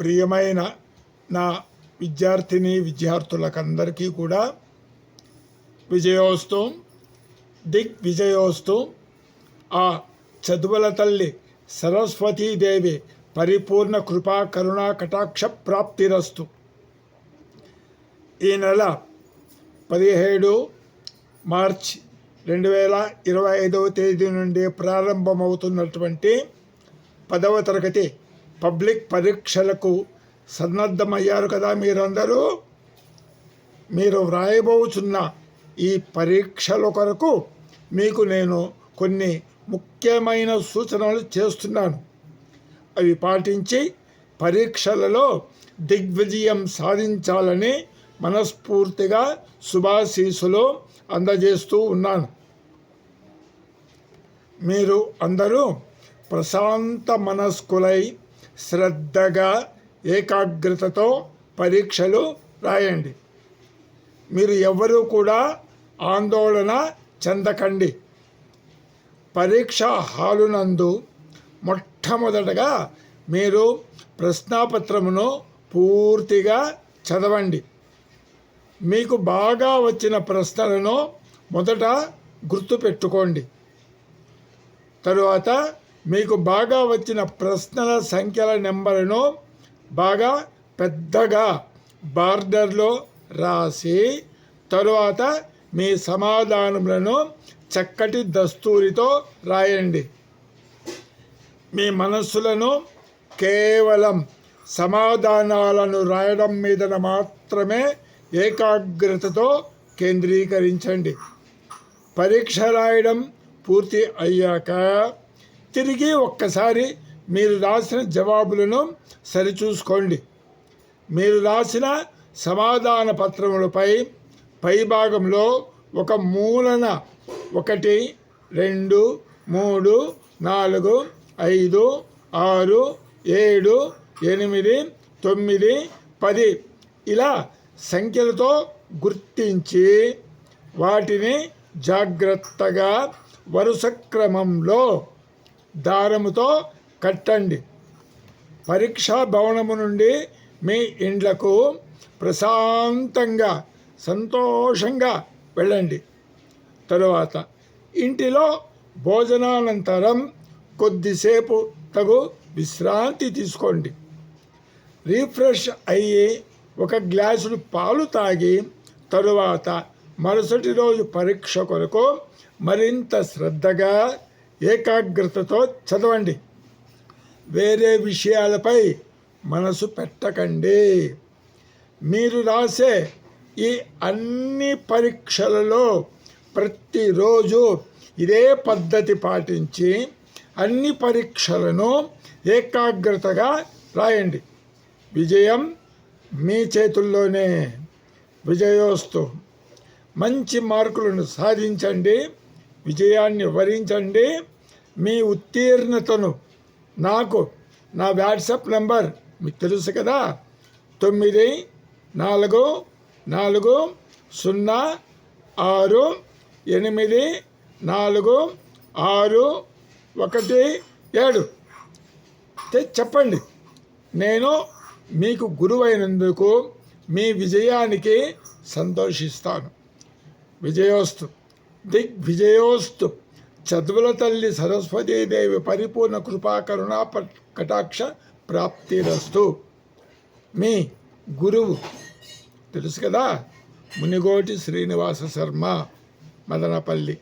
ప్రియమైన నా విద్యార్థిని విద్యార్థులకందరికీ కూడా విజయోస్తు దిగ్ విజయోస్తు ఆ చదువుల తల్లి సరస్వతీదేవి పరిపూర్ణ కృపా కరుణా కటాక్ష ప్రాప్తిరస్తు ఈ నెల పదిహేడు మార్చ్ రెండు వేల ఇరవై ఐదవ తేదీ నుండి ప్రారంభమవుతున్నటువంటి పదవ తరగతి పబ్లిక్ పరీక్షలకు సన్నద్ధమయ్యారు కదా మీరందరూ? మీరు వ్రాయబోచున్న ఈ పరీక్షల కొరకు మీకు నేను కొన్ని ముఖ్యమైన సూచనలు చేస్తున్నాను. అవి పాటించి పరీక్షలలో దిగ్విజయం సాధించాలని మనస్ఫూర్తిగా శుభాశీసులు అందజేస్తూ ఉన్నాను. మీరు అందరూ ప్రశాంత మనస్కులై శ్రద్ధగా ఏకాగ్రతతో పరీక్షలు రాయండి. మీరు ఎవరూ కూడా ఆందోళన చెందకండి. పరీక్షా హాలునందు మొట్టమొదటగా మీరు ప్రశ్నాపత్రమును పూర్తిగా చదవండి. మీకు బాగా వచ్చిన ప్రశ్నలను మొదట గుర్తుపెట్టుకోండి. తరువాత మీకు బాగా వచ్చిన ప్రశ్నల సంఖ్యల నెంబర్ను బాగా పెద్దగా బార్డర్లో రాసి తరువాత మీ సమాధానములను చక్కటి దస్తూరితో రాయండి. మీ మనస్సులను కేవలం సమాధానాలను రాయడం మీద మాత్రమే ఏకాగ్రతతో కేంద్రీకరించండి. పరీక్ష రాయడం పూర్తి అయ్యాక తిరిగి ఒక్కసారి మీరు రాసిన జవాబులను సరిచూసుకోండి. మీరు రాసిన సమాధాన పత్రములపై పైభాగంలో ఒక మూలన ఒకటి రెండు మూడు నాలుగు ఐదు ఆరు ఏడు ఎనిమిది తొమ్మిది పది ఇలా సంఖ్యలతో గుర్తించి వాటిని జాగ్రత్తగా వరుస క్రమంలో దారముతో కట్టండి. పరీక్షా భవనము నుండి మీ ఇండ్లకు ప్రశాంతంగా సంతోషంగా వెళ్ళండి. తరువాత ఇంటిలో భోజనానంతరం కొద్దిసేపు తగు విశ్రాంతి తీసుకోండి. రీఫ్రెష్ అయ్యి ఒక గ్లాసులు పాలు తాగి తరువాత మరుసటి రోజు పరీక్ష కొరకు మరింత శ్రద్ధగా ఏకాగ్రతతో చదవండి. వేరే విషయాలపై మనసు పెట్టకండి. మీరు రాసే ఈ అన్ని పరీక్షలలో ప్రతిరోజు ఇదే పద్ధతి పాటించి అన్ని పరీక్షలను ఏకాగ్రతగా రాయండి. విజయం మీ చేతుల్లోనే. విజయోస్తు. మంచి మార్కులను సాధించండి. విజయాన్ని వరించండి. మీ ఉత్తీర్ణతను నాకు నా వాట్సాప్ నెంబర్ మీకు తెలుసు కదా. తొమ్మిది నాలుగు నాలుగు సున్నా ఆరు ఎనిమిది నాలుగు ఆరు ఒకటి ఏడు. చెప్పండి. నేను మీకు గురువైనందుకు మీ విజయానికి సంతోషిస్తాను. విజయోస్తు. దిగ్ విజయోస్తు చదువుల తల్లి సరస్వతీదేవి పరిపూర్ణ కృపా కరుణా కటాక్ష ప్రాప్తిరస్తు. మీ గురువు. తెలుసు కదా? మునిగోటి శ్రీనివాస శర్మ మదనపల్లి.